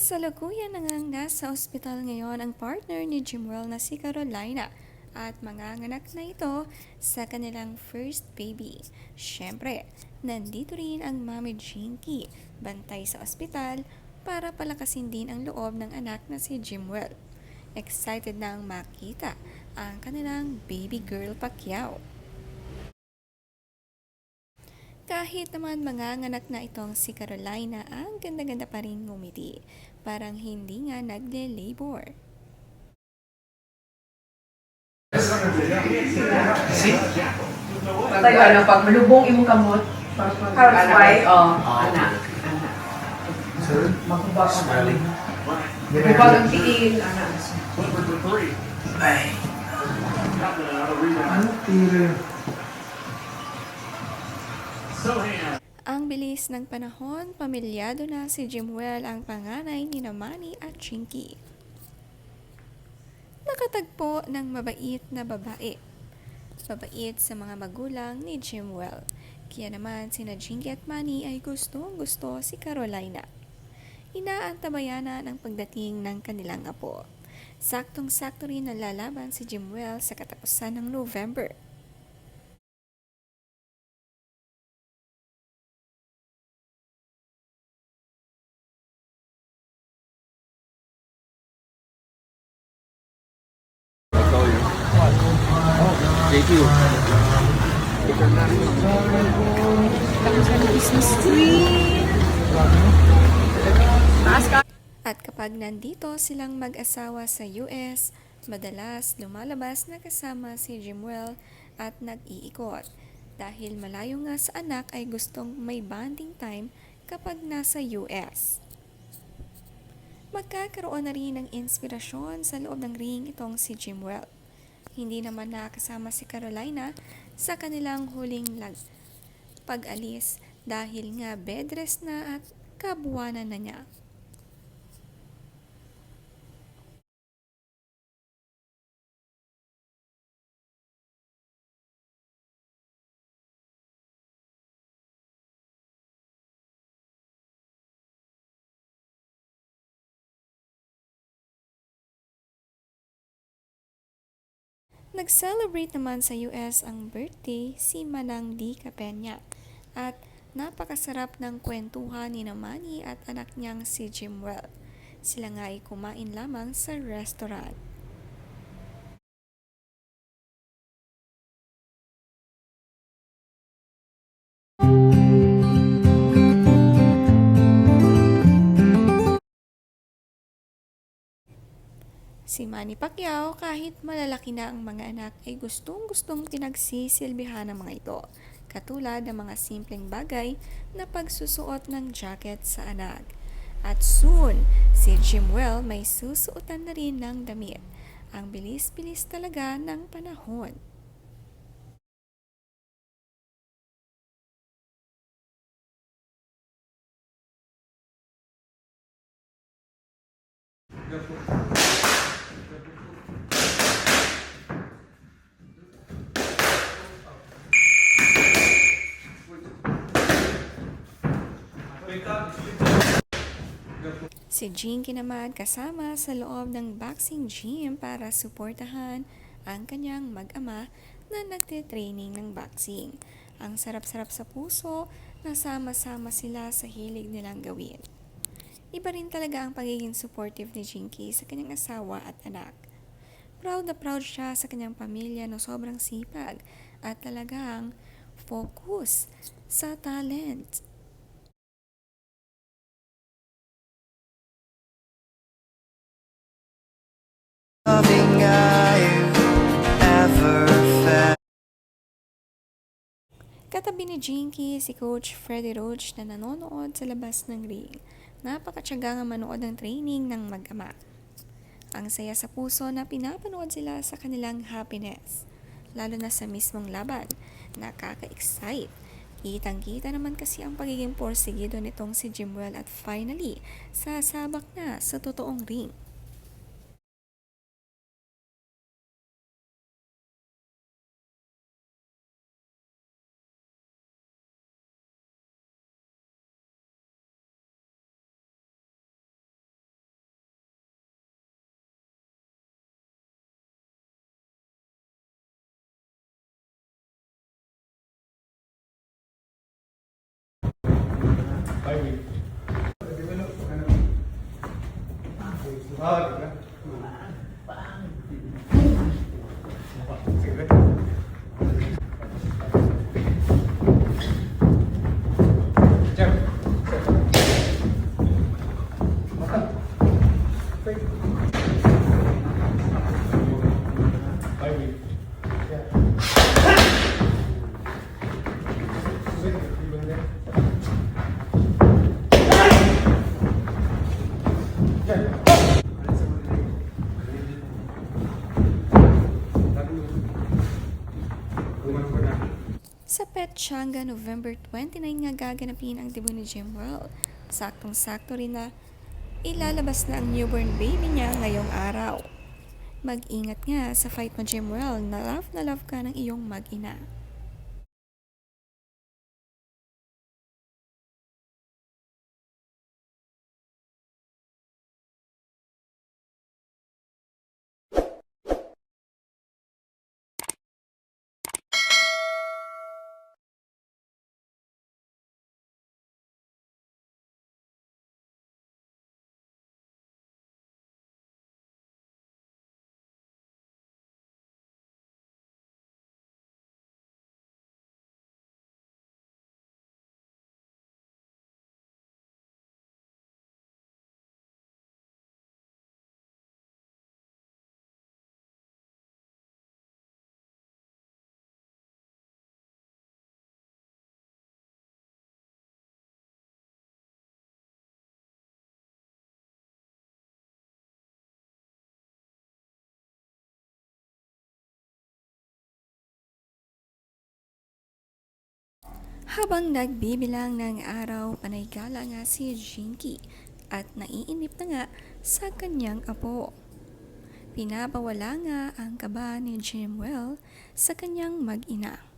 Kasalukuyan na ngang nasa ospital ngayon ang partner ni Jimwell na si Carolina at manganganak na ito sa kanilang first baby. Siyempre, nandito rin ang Mami Jinky, bantay sa ospital para palakasin din ang loob ng anak na si Jimwell. Excited na ang makita ang kanilang baby girl Pacquiao. Kahit naman manganganak na itong si Carolina, ang ganda-ganda pa rin ngumiti. Parang hindi nga nagle-labor. Tayo ano, pag malubong imong kamot, Housewife? Oo, anak. Anak. Makubag ang aling. Makubag ang tiil, anak. Ano tira? Bilis ng panahon, pamilyado na si Jimwell ang panganay ni Namani at Chinky. Nakatagpo ng mabait na babae. Mabait sa mga magulang ni Jimwell. Kaya naman sina Jinky at Manny ay gustong gusto si Carolina. Inaantabayan na ng pagdating ng kanilang apo. Saktong-sakto rin nalalaban si Jimwell sa katapusan ng November. JQ. At kapag nandito silang mag-asawa sa US, madalas lumalabas na kasama si Jimwell at nag-iikot. Dahil malayo nga sa anak ay gustong may bonding time kapag nasa US. Magkakaroon na rin ng inspirasyon sa loob ng ring itong si Jimwell. Hindi naman nakasama si Carolina sa kanilang huling lag pag-alis dahil nga bed rest na at kabuwanan na niya. Nag-celebrate naman sa US ang birthday si Manang D. Capenya at napakasarap ng kwentuhan ni Namani at anak niyang si Jimwell. Sila nga ay kumain lamang sa restaurant. Si Manny Pacquiao, kahit malalaki na ang mga anak, ay gustong-gustong pinagsisilbihan ng mga ito. Katulad ng mga simpleng bagay na pagsusuot ng jacket sa anak. At soon, si Jimwell may susuotan na rin ng damit. Ang bilis-bilis talaga ng panahon. Si Jinky naman kasama sa loob ng boxing gym para suportahan ang kanyang mag-ama na nagte-training ng boxing. Ang sarap-sarap sa puso na sama-sama sila sa hilig nilang gawin. Iba rin talaga ang pagiging supportive ni Jinky sa kanyang asawa at anak. Proud na proud siya sa kanyang pamilya na sobrang sipag at talagang focus sa talent. Katabi ni Jinky si Coach Freddy Roach na nanonood sa labas ng ring. Napakatsaga nga manood ng training ng mag-ama. Ang saya sa puso na pinapanood sila sa kanilang happiness. Lalo na sa mismong laban. Nakaka-excite. Kitang-kita naman kasi ang pagiging porsigido nitong si Jimwell at finally, sasabak na sa totoong ring. Hi, Sa Petchanga, November 29 nga gaganapin ang debut ni Jim Well. Saktong-sakto rin na ilalabas na ang newborn baby niya ngayong araw. Mag-ingat nga sa fight mo Jim Well na love na love ka ng iyong mag-ina. Habang nagbibilang ng araw, panay gala nga si Jinky at naiinip na nga sa kanyang apo. Pinapawala nga ang kaba ni Jimwell sa kanyang mag-ina.